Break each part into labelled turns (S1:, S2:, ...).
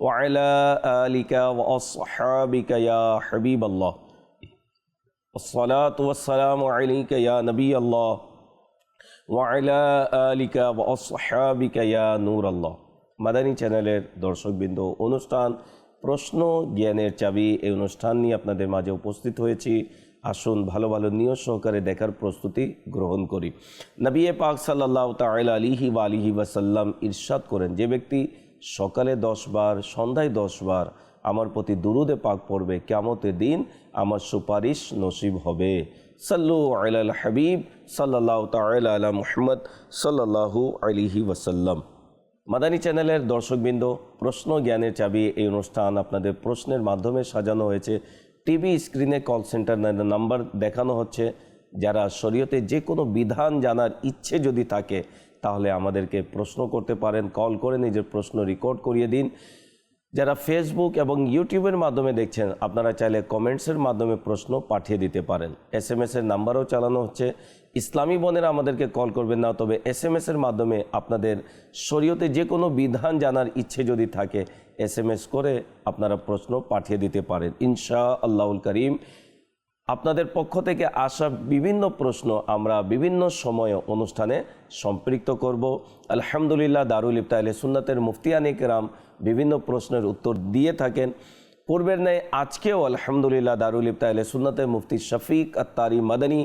S1: وعلى آلك وأصحابك يا حبيب الله الصلاة والسلام عليك يا نبي الله وعلى آلك وأصحابك يا نور الله মাদানী চ্যানেলের দর্শকবৃন্দ অনুষ্ঠান প্রশ্ন জ্ঞানের চাবি এই অনুষ্ঠান নিয়ে আপনাদের মাঝে উপস্থিত হয়েছি আসুন ভালো ভালো নিয়ত সহকারে দেখার প্রস্তুতি গ্রহণ করি নবী পাক সাল্লাহ তাল আলিহি বা আলিহি ওয়াসাল্লাম ইরশাদ করেন যে ব্যক্তি সকালে দশ বার, সন্ধ্যায় দশ বার আমার প্রতি দুরুদে পাক পড়বে। কেমতের দিন আমার সুপারিশ নসিব হবে। সাল্লু আল হাবিব সাল্লাহ তাল মুহম্মদ সাল্লাহু আলিহি ওয়াসাল্লাম। মাদানী চ্যানেলের দর্শকবৃন্দ, প্রশ্ন জ্ঞানের চাবি এই অনুষ্ঠান আপনাদের প্রশ্নের মাধ্যমে সাজানো হয়েছে। টিভি স্ক্রিনে কল সেন্টার নাম্বার দেখানো হচ্ছে। যারা শরীয়তে যে কোনো বিধান জানার ইচ্ছে যদি থাকে তাহলে আমাদেরকে প্রশ্ন করতে পারেন, কল করে নিজের প্রশ্ন রেকর্ড করিয়ে দিন। যারা ফেসবুক এবং ইউটিউবের মাধ্যমে দেখছেন, আপনারা চাইলে কমেন্টসের মাধ্যমে প্রশ্ন পাঠিয়ে দিতে পারেন। এস এম এর নাম্বারও চালানো হচ্ছে। ইসলামী বনের আমাদেরকে কল করবেন না, তবে এস এম এর মাধ্যমে আপনাদের শরীয়তে যে কোনো বিধান জানার ইচ্ছে যদি থাকে এস এম এস করে আপনারা প্রশ্ন পাঠিয়ে দিতে পারেন। ইনশা আল্লাহুল করিম। আপনাদের পক্ষ থেকে আসা বিভিন্ন প্রশ্ন আমরা বিভিন্ন সময়ে অনুষ্ঠানে সম্পৃক্ত করব। আলহামদুলিল্লাহ, দারুল ইফতাহ সুন্নাতের মুফতিয়ানিক রাম বিভিন্ন প্রশ্নের উত্তর দিয়ে থাকেন। পূর্বের ন্যায় আজকেও আলহামদুলিল্লাহ দারুল ইফতাইলে সুন্নাতের মুফতি শফিক আত্তারি মাদানী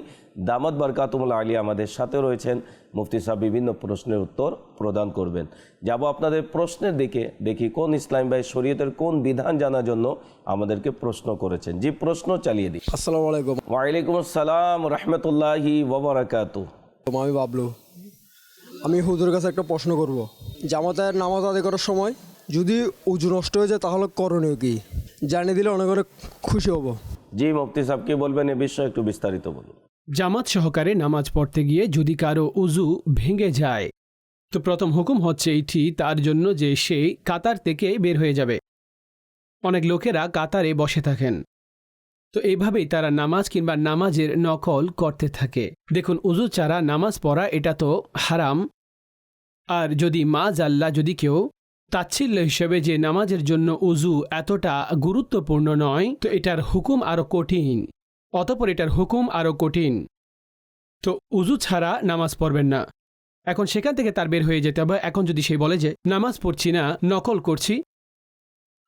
S1: দামদ বরকাতুমুল আলী আমাদের সাথে রয়েছেন। মুফতি সাহেব বিভিন্ন প্রশ্নের উত্তর প্রদান করবেন। যাব আপনাদের প্রশ্নের দিকে দেখি কোন ইসলাম ভাই শরীয়তের কোন বিধান জানার জন্য আমাদেরকে প্রশ্ন করেছেন। যে প্রশ্ন চালিয়ে দিই।
S2: আসসালামু আলাইকুম।
S1: ওয়ালাইকুম আসসালাম রহমতুল্লাহি ওবরাকাতু
S2: আমি বাবলু। আমি হুজুর কাছে একটা প্রশ্ন করব। জামাতের নামাজ আদায় করার সময় যদি উজু নষ্ট হয়ে যায় তাহলে করণীয় কি? জানিয়ে দিলে অনেক অনেক খুশি হব।
S1: জি মুফতি সাহেব কি বলবেন এ বিষয়ে একটু বিস্তারিত বলুন।
S3: জামাত সহকারে নামাজ পড়তে গিয়ে যদি কারও উজু ভেঙে যায় তো প্রথম হুকুম হচ্ছে এইটি তার জন্য যে সে কাতার থেকে বের হয়ে যাবে। অনেক লোকেরা কাতারে বসে থাকেন। তো এইভাবেই তারা নামাজ কিংবা নামাজের নকল করতে থাকে। দেখুন উজু ছাড়া নামাজ পড়া এটা তো হারাম। আর যদি মা জাল্লা যদি কেউ তাচ্ছিল্য হিসেবে যে নামাজের জন্য উজু এতটা গুরুত্বপূর্ণ নয়, তো এটার হুকুম আরও কঠিন। অতপর এটার হুকুম আরও কঠিন। তো উজু ছাড়া নামাজ পড়বেন না। এখন সেখান থেকে তার বের হয়ে যেতে হবে। এখন যদি সে বলে যে, নামাজ পড়ছি না, নকল করছি,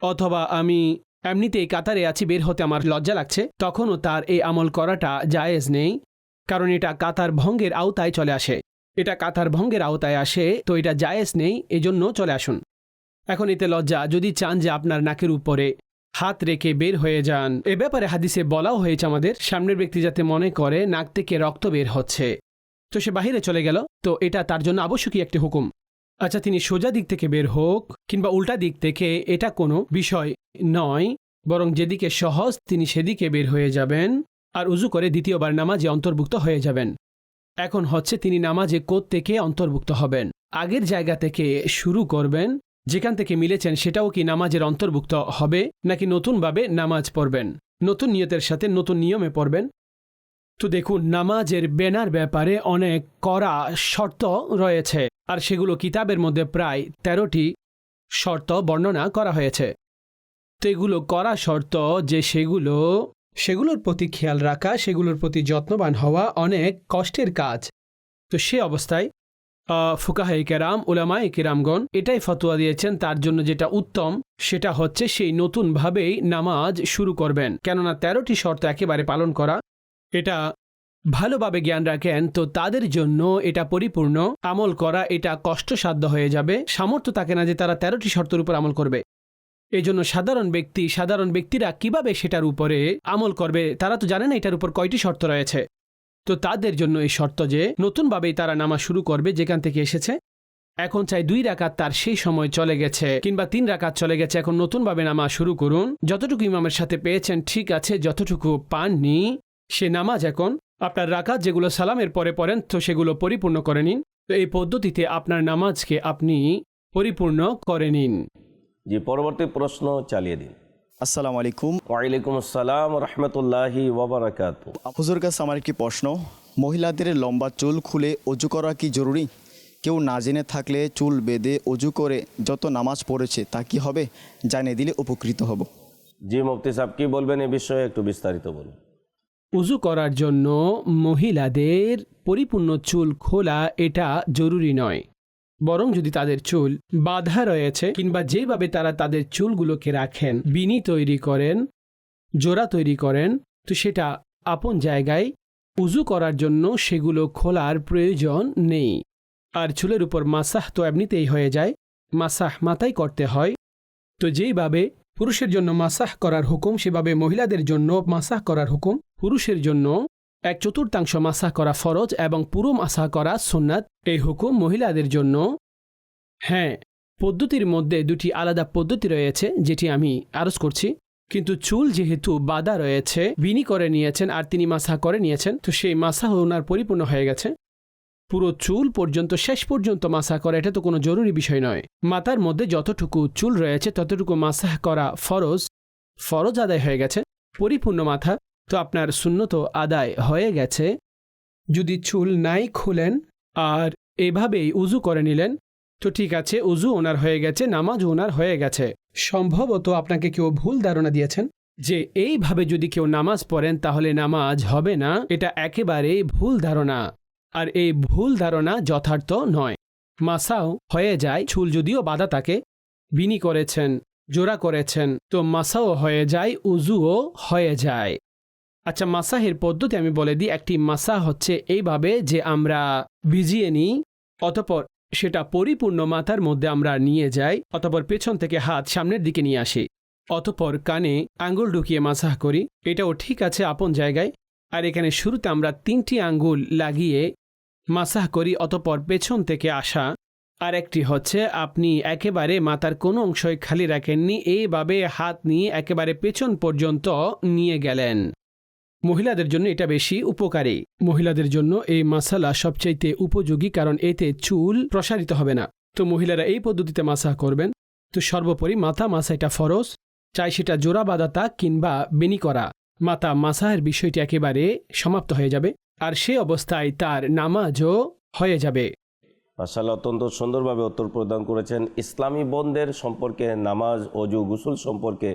S3: অথবা আমি এমনিতেই কাতারে আছি, বের হতে আমার লজ্জা লাগছে, তখনও তার এই আমল করাটা জায়েজ নেই, কারণ এটা কাতার ভঙ্গের আওতায় চলে আসে। এটা কাতার ভঙ্গের আওতায় আসে, তো এটা জায়েজ নেই এজন্য চলে আসুন। এখন এতে লজ্জা, যদি চান যে আপনার নাকের উপরে হাত রেখে বের হয়ে যান। এ ব্যাপারে হাদিসে বলাও হয়েছে আমাদের, সামনের ব্যক্তি যাতে মনে করে নাক থেকে রক্ত বের হচ্ছে। তো সে বাহিরে চলে গেল, তো এটা তার জন্য আবশ্যকীয় একটি হুকুম। আচ্ছা তিনি সোজা দিক থেকে বের হোক, কিংবা উল্টা দিক থেকে, এটা কোনো বিষয় নয়, বরং যেদিকে সহজ, তিনি সেদিকে বের হয়ে যাবেন, আর উজু করে দ্বিতীয়বার নামাজে অন্তর্ভুক্ত হয়ে যাবেন। এখন হচ্ছে তিনি নামাজে কোদ থেকে অন্তর্ভুক্ত হবেন? আগের জায়গা থেকে শুরু করবেন যেখান থেকে মিলেছেন সেটাও কি নামাজের অন্তর্ভুক্ত হবে নাকি নতুনভাবে নামাজ পড়বেন? নতুন নিয়তের সাথে নতুন নিয়মে পড়বেন? তো দেখুন, নামাজের বেনার ব্যাপারে অনেক কড়া শর্ত রয়েছে, আর সেগুলো কিতাবের মধ্যে প্রায় তেরোটি শর্ত বর্ণনা করা হয়েছে। তো এগুলো করা শর্ত যে সেগুলো, সেগুলোর প্রতি খেয়াল রাখা, সেগুলোর প্রতি যত্নবান হওয়া অনেক কষ্টের কাজ। তো সে অবস্থায় ফুকাহাই কেরাম ওলামাই কেরামগণ এটাই ফতোয়া দিয়েছেন, তার জন্য যেটা উত্তম, সেটা হচ্ছে সেই নতুনভাবেই নামাজ শুরু করবেন। কেননা তেরোটি শর্ত একেবারে পালন করা, এটা ভালোভাবে জ্ঞান রাখেন, তো তাদের জন্য এটা পরিপূর্ণ। আমল করা, এটা কষ্টসাধ্য হয়ে যাবে। সামর্থ্য থাকে না যে তারা তেরোটি শর্তের উপর আমল করবে। এই জন্য সাধারণ ব্যক্তি, সাধারণ ব্যক্তিরা কীভাবে সেটার উপরে আমল করবে, তারা তো জানে না এটার উপর কয়টি শর্ত রয়েছে। তো তাদের জন্য এই শর্ত যে নতুনভাবেই তারা নামাজ শুরু করবে, যেখান থেকে এসেছে। এখন চাই দুই রাকাত তার সেই সময় চলে গেছে, কিংবা তিন রাকাত চলে গেছে। এখন নতুনভাবে নামাজ শুরু করুন। যতটুকু ইমামের সাথে পেয়েছেন, ঠিক আছে, যতটুকু পাননি, সে নামাজ এখন আপনার রাকাত যেগুলো সালামের পরে পড়েন, তো সেগুলো পরিপূর্ণ করে নিন। তো এই পদ্ধতিতে আপনার নামাজকে আপনি পরিপূর্ণ করে নিন।
S1: যে পরবর্তী প্রশ্ন চালিয়ে দিন।
S4: আসসালামু আলাইকুম।
S1: ওয়ালাইকুম আসসালাম রহমতুল্লাহি ওবরাকাত
S4: হুজুর কাছে আমার একটি প্রশ্ন। মহিলাদের লম্বা চুল খুলে অজু করা কি জরুরি? কেউ না জেনে থাকলে চুল বেঁধে অজু করে যত নামাজ পড়েছে তা কি হবে? জানিয়ে দিলে উপকৃত হব।
S1: জি মুফতি সাহেব কি বলবেন এ বিষয়ে একটু বিস্তারিত বলুন।
S3: উজু করার জন্য মহিলাদের পরিপূর্ণ চুল খোলা এটা জরুরি নয়। বরং যদি তাদের চুল বাধা রয়েছে কিংবা যেভাবে তারা তাদের চুলগুলোকে রাখেন, বিনি তৈরি করেন, জোড়া তৈরি করেন, তো সেটা আপন জায়গায় উজু করার জন্য সেগুলো খোলার প্রয়োজন নেই। আর চুলের উপর মাসাহ তো এমনিতেই হয়ে যায়, মাসাহ মাথায় করতে হয়। তো যেইভাবে পুরুষের জন্য মাসাহ করার হুকুম, সেভাবে মহিলাদের জন্য মাসাহ করার হুকুম পুরুষের জন্য এক চতুর্থাংশ মাসাহ করা ফরজ এবং পুরো মাসাহ করা সুন্নাত। এই হুকুম মহিলাদের জন্য। হ্যাঁ পদ্ধতির মধ্যে দুটি আলাদা পদ্ধতি রয়েছে, যেটি আমি আরজ করছি। কিন্তু চুল যেহেতু বাধা রয়েছে বিনি করে নিয়েছেন আর তিনি মাসা করে নিয়েছেন, তো সেই মাসা ওনার পরিপূর্ণ হয়ে গেছে। পুরো চুল পর্যন্ত, শেষ পর্যন্ত মাসা করা, এটা তো কোনো জরুরি বিষয় নয়। মাথার মধ্যে যতটুকু চুল রয়েছে, ততটুকু মাসাহ করা ফরজ। ফরজ আদায় হয়ে গেছে। পরিপূর্ণ মাথা। তো আপনার শূন্যত আদায় হয়ে গেছে। যদি চুল নাই খুলেন আর এভাবেই উজু করে নিলেন, তো ঠিক আছে, উজু ওনার হয়ে গেছে, নামাজ ওনার হয়ে গেছে। সম্ভবত আপনাকে কেউ ভুল ধারণা দিয়েছেন যে এইভাবে যদি কেউ নামাজ পড়েন তাহলে নামাজ হবে না, এটা একেবারেই ভুল ধারণা। আর এই ভুল ধারণা যথার্থ নয়। মাসাও হয়ে যায়, চুল যদিও বাধা তাকে বিনি করেছেন, জোড়া করেছেন, তো মাসাও হয়ে যায়, উজুও হয়ে যায়। আচ্ছা মাসাহের পদ্ধতি আমি বলে দিই। একটি মাসা হচ্ছে এইভাবে যে আমরা ভিজিয়ে নিই, অতপর সেটা পরিপূর্ণ মাথার মধ্যে আমরা নিয়ে যাই, অতপর পেছন থেকে হাত সামনের দিকে নিয়ে আসি। অতপর কানে আঙ্গুল ঢুকিয়ে মাসাহ করি। এটাও ঠিক আছে আপন জায়গায়। আর এখানে শুরুতে আমরা তিনটি আঙ্গুল লাগিয়ে মাসাহ করি, অতপর পেছন থেকে আসা। আর একটি হচ্ছে, আপনি একেবারে মাথার কোনো অংশই খালি রাখেননি, এইভাবে হাত নিয়ে একেবারে পেছন পর্যন্ত নিয়ে গেলেন। মহিলাদের জন্য এটা বেশি উপকারী। মহিলাদের জন্য এই মাসালা সবচাইতে উপযোগী কারণ এতে চুল প্রসারিত হবে না। তো মহিলারা এই পদ্ধতিতে মাসা করবেন। তো সর্বোপরি মাথা মাসা এটা ফরজ, চাই সেটা জোড়া বাঁধাতা কিংবা বেনি করা। মাতা মাসাহের বিষয়টি একেবারে সমাপ্ত হয়ে যাবে, আর সে অবস্থায় তার নামাজও হয়ে যাবে।
S1: মাসাল্লাহ অত্যন্ত সুন্দরভাবে উত্তর প্রদান করেছেন। ইসলামী বন্ধের সম্পর্কে নামাজ অজু গুসুল সম্পর্কে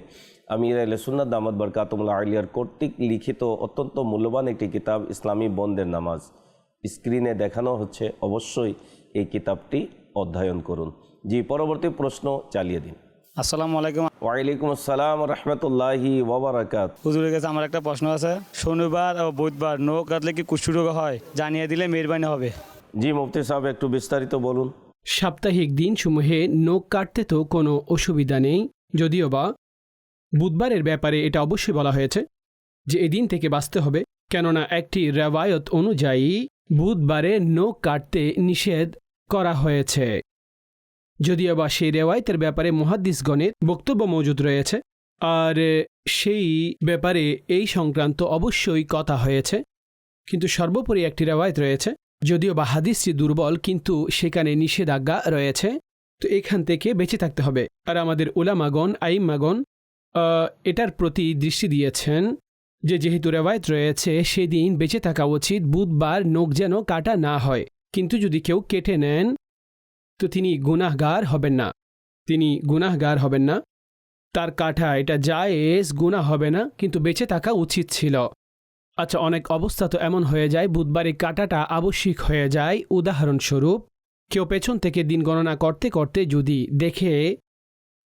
S1: আমির আল সুন্নাদ দামাদ বরকাতমুল্লাহ আলিয়ার কর্তৃক লিখিত অত্যন্ত মূল্যবান একটি কিতাব ইসলামী বন্ধের নামাজ। স্ক্রিনে দেখানো হচ্ছে অবশ্যই এই কিতাবটি অধ্যয়ন করুন। জি পরবর্তী প্রশ্ন চালিয়ে দিন।
S5: আসসালামু আলাইকুম।
S1: ওয়ালাইকুম আসসালাম রহমতুল্লাহি ওবরাকাত
S5: হুজুরের কাছে আমার একটা প্রশ্ন আছে শনিবার ও বুধবার নো কাটলে কি কুষ্ঠি রোগ হয় জানিয়ে দিলে মেহরবানি হবে।
S1: জি, মুফতি সাহেব, একটু বিস্তারিত বলুন।
S3: সাপ্তাহিক দিনসমূহে নখ কাটতে তো কোনো অসুবিধা নেই, যদিও বা বুধবারের ব্যাপারে এটা অবশ্যই বলা হয়েছে যে এদিন থেকে বাঁচতে হবে, কেননা একটি রেওয়ায়ত অনুযায়ী বুধবারে নখ কাটতে নিষেধ করা হয়েছে। যদিও বা সেই রেওয়ায়তের ব্যাপারে মহাদ্দিসগণের বক্তব্য মজুদ রয়েছে, আর সেই ব্যাপারে এই সংক্রান্ত অবশ্যই কথা হয়েছে, কিন্তু সর্বোপরি একটি রেওয়ায়ত রয়েছে যদিও বা হাদিসটি দুর্বল, কিন্তু সেখানে নিষেধাজ্ঞা রয়েছে। তো এখান থেকে বেঁচে থাকতে হবে। আর আমাদের ওলামাগণ আইম্মাগণ এটার প্রতি দৃষ্টি দিয়েছেন যে যেহেতু রেওয়ায়ত রয়েছে, সেদিন বেঁচে থাকা উচিত, বুধবার নখ যেন কাটা না হয়। কিন্তু যদি কেউ কেটে নেন, তো তিনি গুনাহগার হবেন না। তিনি গুনাহগার হবেন না। তার কাটা, এটা যায় জায়েজ, গুনাহ হবে না, কিন্তু বেঁচে থাকা উচিত ছিল। আচ্ছা অনেক অবস্থা তো এমন হয়ে যায়, বুধবারে কাটাটা আবশ্যিক হয়ে যায়। উদাহরণস্বরূপ, কেউ পেছন থেকে দিন গণনা করতে করতে যদি দেখে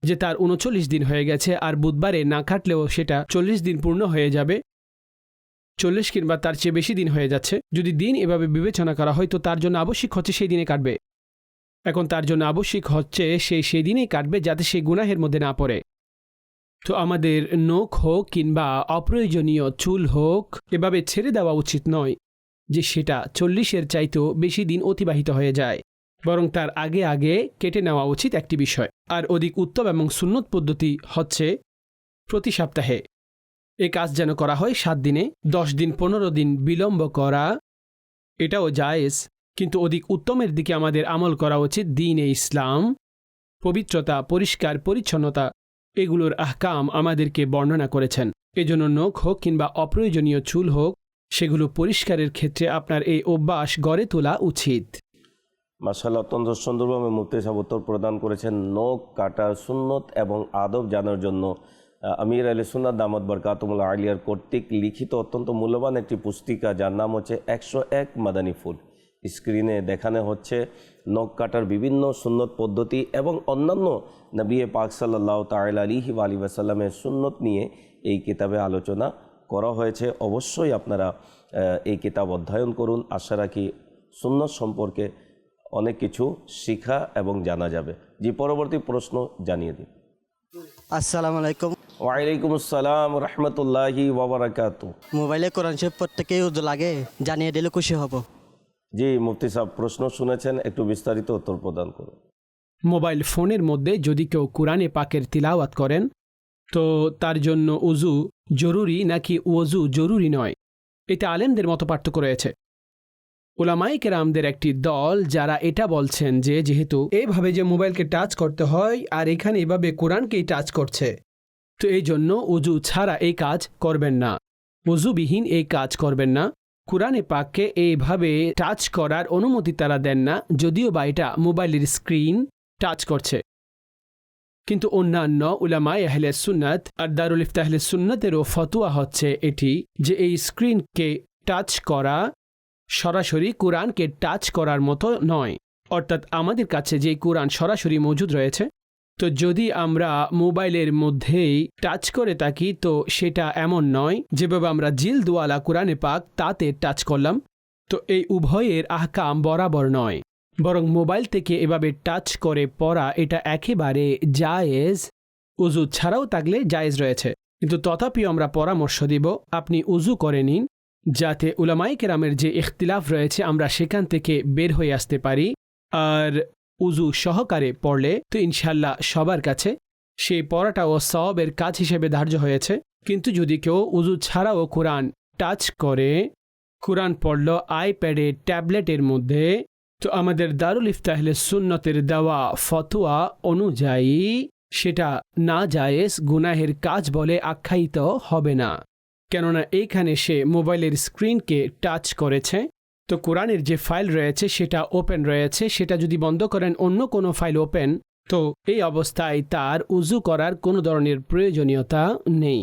S3: যে তার উনচল্লিশ দিন হয়ে গেছে আর বুধবারে না কাটলেও সেটা চল্লিশ দিন পূর্ণ হয়ে যাবে, চল্লিশ কিংবা তার চেয়ে বেশি দিন হয়ে যাচ্ছে, যদি দিন এভাবে বিবেচনা করা হয়, তো তার জন্য আবশ্যিক হচ্ছে সেই দিনে কাটবে। এখন তার জন্য আবশ্যিক হচ্ছে সে সেই দিনেই কাটবে যাতে সে গুনাহের মধ্যে না পড়ে। তো আমাদের নখ হোক কিংবা অপ্রয়োজনীয় চুল হোক, এভাবে ছেড়ে দেওয়া উচিত নয় যে সেটা চল্লিশের চাইতেও বেশি দিন অতিবাহিত হয়ে যায়। বরং তার আগে আগে কেটে নেওয়া উচিত একটি বিষয়। আর অধিক উত্তম এবং সুন্নত পদ্ধতি হচ্ছে প্রতি সপ্তাহে। এ কাজ যেন করা হয় সাত দিনে, দশ দিন, পনেরো দিন বিলম্ব করা, এটাও জায়েজ। কিন্তু অধিক উত্তমের দিকে আমাদের আমল করা উচিত দিন ইসলাম, পবিত্রতা, পরিষ্কার, পরিচ্ছন্নতা এগুলোর আহকাম আমাদেরকে বর্ণনা করেছেন। এজন্য নখ হোক কিংবা অপ্রয়োজনীয় চুল হোক, সেগুলো পরিষ্কারের ক্ষেত্রে আপনার এই অভ্যাস গড়ে তোলা উচিত।
S1: মাসাল্লাহ অত্যন্ত সুন্দরভাবে মুক্তি সাহেব উত্তর প্রদান করেছেন, নখ কাটার সুন্নত এবং আদব জানার জন্য। আমির আলী সুন্নাত দামদ বরকাতমুল্লা আলিয়ার কর্তৃক লিখিত অত্যন্ত মূল্যবান একটি পুস্তিকা, যার নাম হচ্ছে একশো এক মাদানী ফুল। স্ক্রিনে দেখানো হচ্ছে নখ কাটার বিভিন্ন সুন্নত পদ্ধতি এবং অন্যান্য নবী পাক সাল্লাহ তাল আলিহি আলী ওয়াসাল্লামের সুন্নত নিয়ে এই কিতাবে আলোচনা করা হয়েছে। অবশ্যই আপনারা এই কিতাব অধ্যয়ন করুন। আশা রাখি সুন্নত সম্পর্কে অনেক কিছু শিখা এবং জানা যাবে। যে পরবর্তী প্রশ্ন জানিয়ে দিন
S6: আসসালামু আলাইকুম।
S1: ওয়ালাইকুম আসসালাম রহমতুল্লাহি ওবরাকাত
S6: মোবাইলে কোরআন শরীফ প্রত্যেকেই উর্দু লাগে? জানিয়ে দিলে খুশি হব।
S1: জি, মুফতি সাহেব প্রশ্ন শুনেছেন, একটু বিস্তারিত উত্তর প্রদান করুন।
S3: মোবাইল ফোনের মধ্যে যদি কেউ কোরআনে পাকের তিলাওয়াত করেন, তো তার জন্য উজু জরুরি নাকি ওজু জরুরি নয়? এতে আলেমদের মতো পার্থক্য রয়েছে। ওলামাই কেরামদের একটি দল যারা এটা বলছেন যে, যেহেতু এইভাবে যে মোবাইলকে টাচ করতে হয়, আর এখানে এভাবে কোরআনকেই টাচ করছে, তো এই জন্য উজু ছাড়া এই কাজ করবেন না। উজুবিহীন এই কাজ করবেন না। কোরআনে পাককে এইভাবে টাচ করার অনুমতি তারা দেন না, যদিও বা এটা মোবাইলের স্ক্রিন টাচ করছে। কিন্তু অন্যান্য উলামায় আহলে সুন্নাত আর দারুল ইফতাহলে সুন্নাতেরও ফতুয়া হচ্ছে এটি, যে এই স্ক্রিনকে টাচ করা সরাসরি কোরআনকে টাচ করার মতো নয়। অর্থাৎ আমাদের কাছে যে কোরআন সরাসরি মজুদ রয়েছে তো যদি আমরা মোবাইলের মধ্যেই টাচ করে থাকি, তো সেটা এমন নয় যেভাবে আমরা জিল দোয়ালা কোরআনে পাক তাতে টাচ করলাম। তো এই উভয়ের আহকাম বরাবর নয়। বরং মোবাইল থেকে এভাবে টাচ করে পড়া, এটা একেবারে জায়েজ। উজু ছাড়াও থাকলে জায়েজ রয়েছে। কিন্তু তথাপিও আমরা পরামর্শ দিব, আপনি উজু করে নিন, যাতে উলামাই কেরামের যে ইখতিলাফ রয়েছে, আমরা সেখান থেকে বের হয়ে আসতে পারি। আর উজু সহকারে পড়লে তো ইনশাল্লাহ সবার কাছে সেই পড়াটাও সবের কাজ হিসেবে ধার্য হয়েছে। কিন্তু যদি কেউ উজু ছাড়াও কোরআন টাচ করে, কোরআন পড়ল আইপ্যাডে, ট্যাবলেটের মধ্যে, তো আমাদের দারুল ইফতাহলে সুন্নতের দেওয়া ফতোয়া অনুযায়ী সেটা না জায়েজ গুনাহের কাজ বলে আখ্যায়িত হবে না। কেননা এইখানে সে মোবাইলের স্ক্রিনকে টাচ করেছে। তো কোরআনের যে ফাইল রয়েছে সেটা ওপেন রয়েছে, সেটা যদি বন্ধ করেন, অন্য কোনো ফাইল ওপেন, তো এই অবস্থায় তার উজু করার কোনো ধরনের প্রয়োজনীয়তা নেই।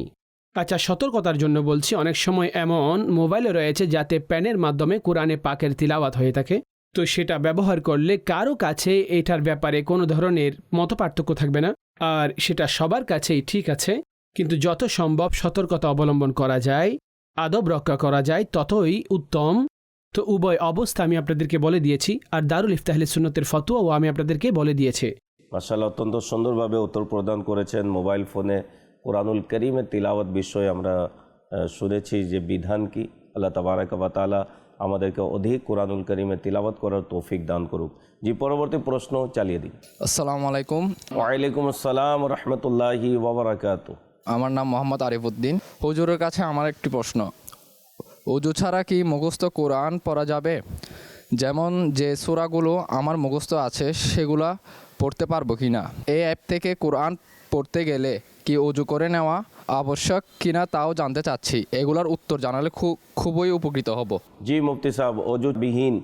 S3: আচ্ছা সতর্কতার জন্য বলছি, অনেক সময় এমন মোবাইলে রয়েছে যাতে প্যানের মাধ্যমে কোরআনে পাকের তিলাওয়াত হয়ে থাকে। তো সেটা ব্যবহার করলে কারও কাছে এটার ব্যাপারে কোনো ধরনের মতপার্থক্য থাকবে না, আর সেটা সবার কাছেই ঠিক আছে। কিন্তু যত সম্ভব সতর্কতা অবলম্বন করা যায়, আদব রক্ষা করা যায়, ততই উত্তম। তো উভয় অবস্থা আমি আপনাদেরকে বলে দিয়েছি আর দারুল ইফতাহলে সুন্নতের ফতোয়াও আমি আপনাদেরকে বলে দিয়েছি।
S1: মাসাল্লাহ অত্যন্ত সুন্দরভাবে উত্তর প্রদান করেছেন মোবাইল ফোনে কোরআনুল করিমের তিলাওয়াত বিষয়ে আমরা শুনেছি যে বিধান কি। আল্লাহ তাবারাকালা আমাদেরকে অধিক কোরআনুল করিমের তিলাওয়াত করার তৌফিক দান করুক। জি পরবর্তী প্রশ্ন চালিয়ে দিন
S7: আসসালামু আলাইকুম।
S1: ওয়ালাইকুম আসসালাম রহমতুল্লাহি ওবরাকাত
S7: আমার নাম মোহাম্মদ আরিফুদ্দিন হুজুরের কাছে আমার একটি প্রশ্ন। উজু ছাড়া কি মুখস্থ কোরআন পড়া যাবে? যেমন যে সূরাগুলো আমার মুখস্থ আছে, সেগুলা পড়তে পারব কি না? এই অ্যাপ থেকে কোরআন পড়তে গেলে কি অজু করে নেওয়া আবশ্যক কিনা তাও জানতে চাচ্ছি। এগুলার উত্তর জানালে খুব খুবই উপকৃত হব।
S1: জি, মুফতি সাহেব, অজুবিহীন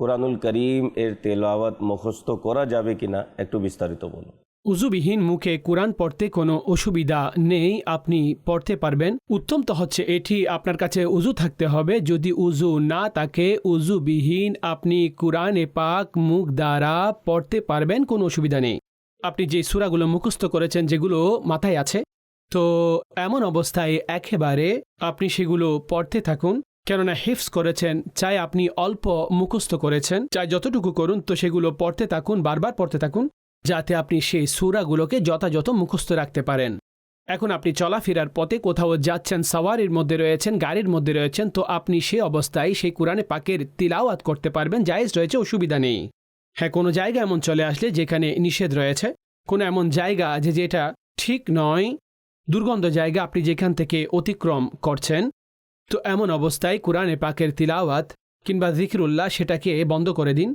S1: কোরআনুল করিম এর তেলাওয়াত মুখস্থ করা যাবে কিনা একটু বিস্তারিত বলুন।
S3: উজুবিহীন মুখে কোরআন পড়তে কোনো অসুবিধা নেই, আপনি পড়তে পারবেন। উত্তম তো হচ্ছে এটি আপনার কাছে উজু থাকতে হবে। যদি উজু না থাকে, উজুবিহীন আপনি কোরআনে পাক মুখ দ্বারা পড়তে পারবেন, কোনো অসুবিধা নেই। আপনি যে সূরাগুলো মুখস্থ করেছেন, যেগুলো মাথায় আছে, তো এমন অবস্থায় একেবারে আপনি সেগুলো পড়তে থাকুন। কেননা হিফস করেছেন, চাই আপনি অল্প মুখস্থ করেছেন, চাই যতটুকু করুন, তো সেগুলো পড়তে থাকুন, বারবার পড়তে থাকুন। যাতে আপনি সেই সুরাগুলোকে যথাযথ মুখস্থ রাখতে পারেন। এখন আপনি চলাফেরার পথে কোথাও যাচ্ছেন, সাওয়ারির মধ্যে রয়েছেন, গাড়ির মধ্যে রয়েছেন, তো আপনি সে অবস্থায় সেই কোরআনে পাকের তিলাওয়াত করতে পারবেন, জায়েজ রয়েছে, অসুবিধা নেই। হ্যাঁ কোনো জায়গা এমন চলে আসলে যেখানে নিষেধ রয়েছে, কোনো এমন জায়গা যে যেটা ঠিক নয়। দুর্গন্ধ জায়গা আপনি যেখান থেকে অতিক্রম করছেন, তো এমন অবস্থায় কোরআনে পাকের তিলাওয়াত কিংবা জিকিরুল্লাহ সেটাকে বন্ধ করে দিন।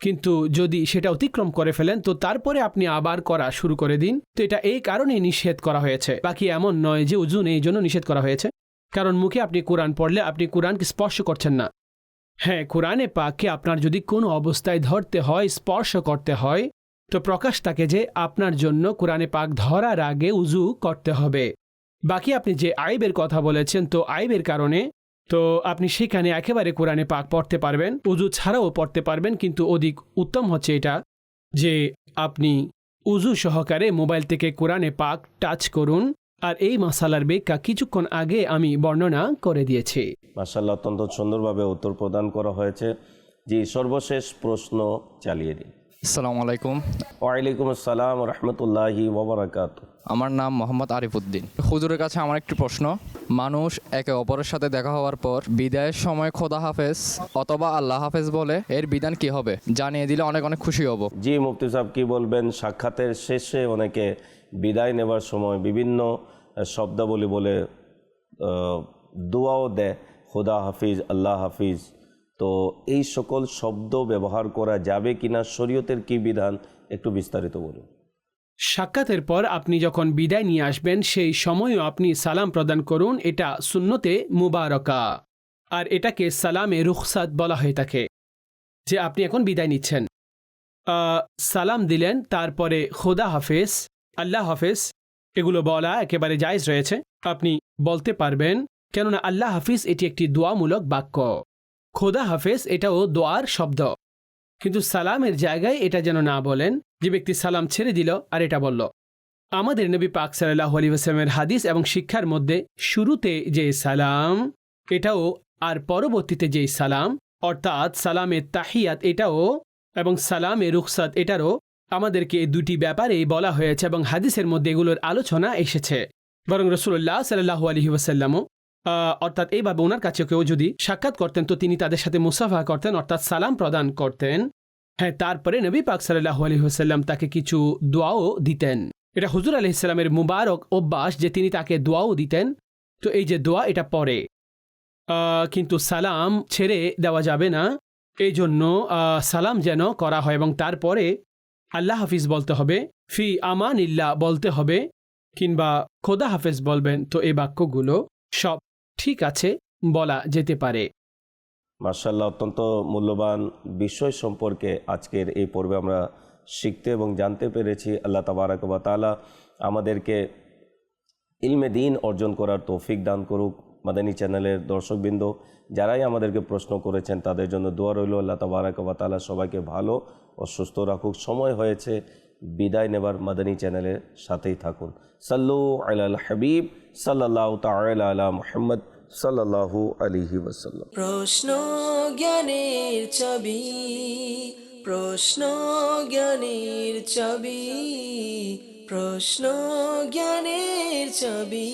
S3: কিন্তু যদি সেটা অতিক্রম করে ফেলেন, তো তারপরে আপনি আবার করা শুরু করে দিন। তো এটা এই কারণে নিষেধ করা হয়েছে। বাকি এমন নয় যে উজু নেই, এই জন্য নিষেধ করা হয়েছে। কারণ মুখে আপনি কোরআন পড়লে আপনি কোরআনকে স্পর্শ করছেন না। হ্যাঁ কোরআনে পাককে আপনার যদি কোনো অবস্থায় ধরতে হয়, স্পর্শ করতে হয়, তো প্রকাশ থাকে যে আপনার জন্য কোরআনে পাক ধরার আগে উজু করতে হবে। বাকি আপনি যে আইবের কথা বলেছেন, তো আইবের কারণে তো আপনি সেখানে একেবারে কোরআনে পাক পড়তে পারবেন, উজু ছাড়াও পড়তে পারবেন, কিন্তু অধিক উত্তম হচ্ছে এটা যে আপনি উজু সহকারে মোবাইল থেকে কোরআনে পাক টাচ করুন। আর এই মশালার বেকা কিছুক্ষণ আগে আমি বর্ণনা করে দিয়েছি।
S1: মাসাল্লাহ অত্যন্ত সুন্দরভাবে উত্তর প্রদান করা হয়েছে। জি, সর্বশেষ প্রশ্ন চালিয়ে দিন
S7: আসসালামু আলাইকুম।
S1: ওয়ালাইকুম আসসালাম রহমতুল্লাহি ওবরাকাত
S7: আমার নাম মোহাম্মদ আরিফুদ্দিন। হুজুরের কাছে আমার একটি প্রশ্ন। মানুষ একে অপরের সাথে দেখা হওয়ার পর বিদায়ের সময় খোদা হাফেজ অথবা আল্লাহ হাফেজ বলে এর বিধান কি হবে? জানিয়ে দিলে অনেক অনেক খুশি হব।
S1: জি মুফতি সাহেব কি বলবেন? সাক্ষাতের শেষে অনেকে বিদায় নেবার সময় বিভিন্ন শব্দাবলী বলে দোয়াও দেয় খোদা হাফিজ আল্লাহ হাফিজ। তো এই সকল শব্দ ব্যবহার করা যাবে কিনা শরীয়তের কি বিধান, একটু বিস্তারিত বলুন।
S3: সাক্ষাতের পর আপনি যখন বিদায় নিয়ে আসবেন, সেই সময়ও আপনি সালাম প্রদান করুন, এটা সুন্নতে মুবারকা। আর এটাকে সালামে রুখসাত বলা হয়ে থাকে, যে আপনি এখন বিদায় নিচ্ছেন। সালাম দিলেন, তারপরে খোদা হাফেজ, আল্লাহ হাফেজ, এগুলো বলা একেবারে জায়জ রয়েছে। আপনি বলতে পারবেন, কেননা আল্লাহ হাফিজ এটি একটি দোয়ামূলক বাক্য। খোদা হাফেজ এটাও দোয়ার শব্দ। কিন্তু সালামের জায়গায় এটা যেন না বলেন যে ব্যক্তি সালাম ছেড়ে দিল আর এটা বলল। আমাদের নবী পাক সাল্লাহ আলী ওসালামের হাদিস এবং শিক্ষার মধ্যে শুরুতে যে সালাম এটাও আর পরবর্তীতে যে সালাম অর্থাৎ সালামে তাহিয়াত এটাও এবং সালামে রুখসাত এটারও আমাদেরকে দুটি ব্যাপারে বলা হয়েছে এবং হাদিসের মধ্যে এগুলোর আলোচনা এসেছে। বরং রসুল্লাহ সাল্লাহু আলহি ওসাল্লামও আহ, অর্থাৎ এইভাবে ওনার কাছে কেউ যদি সাক্ষাৎ করতেন, তো তিনি তাদের সাথে মুসাফা করতেন, অর্থাৎ সালাম প্রদান করতেন। হ্যাঁ তারপরে নবী পাক সাল্লাহ আলী হুসাল্লাম তাকে কিছু দোয়াও দিতেন। এটা হুজুর আলি ইসলামের মুবারক অভ্যাস যে তিনি তাকে দোয়াও দিতেন। তো এই যে দোয়া, এটা পরে। কিন্তু সালাম ছেড়ে দেওয়া যাবে না। এই জন্য সালাম যেন করা হয় এবং তারপরে আল্লাহ হাফিজ বলতে হবে, ফি আমান ইল্লা বলতে হবে, কিংবা খোদা হাফেজ বলবেন। তো এই বাক্যগুলো সব ঠিক আছে বলা যেতে পারে।
S1: মার্শাল্লাহ অত্যন্ত মূল্যবান বিষয় সম্পর্কে আজকের এই পর্বে আমরা শিখতে এবং জানতে পেরেছি। আল্লাহ তাবারাক বা তালা আমাদেরকে ইলমে দিন অর্জন করার তৌফিক দান করুক। মাদানী চ্যানেলের দর্শকবৃন্দ, যারাই আমাদেরকে প্রশ্ন করেছেন, তাদের জন্য দোয়া রইল। আল্লাহ তাবারাক বা তালা সবাইকে ভালো ও সুস্থ রাখুক। সময় হয়েছে বিদায় নেবার মাদানী চ্যানেলের সাথেই থাকুন। সাল্লু আল হাবিব সাল্লাহ তাল আলা মোহাম্মদ সাল্লাহু আলিহি ওসাল্লাম
S8: প্রশ্ন জ্ঞানের ছবি প্রশ্ন জ্ঞানের ছবি প্রশ্ন জ্ঞানের ছবি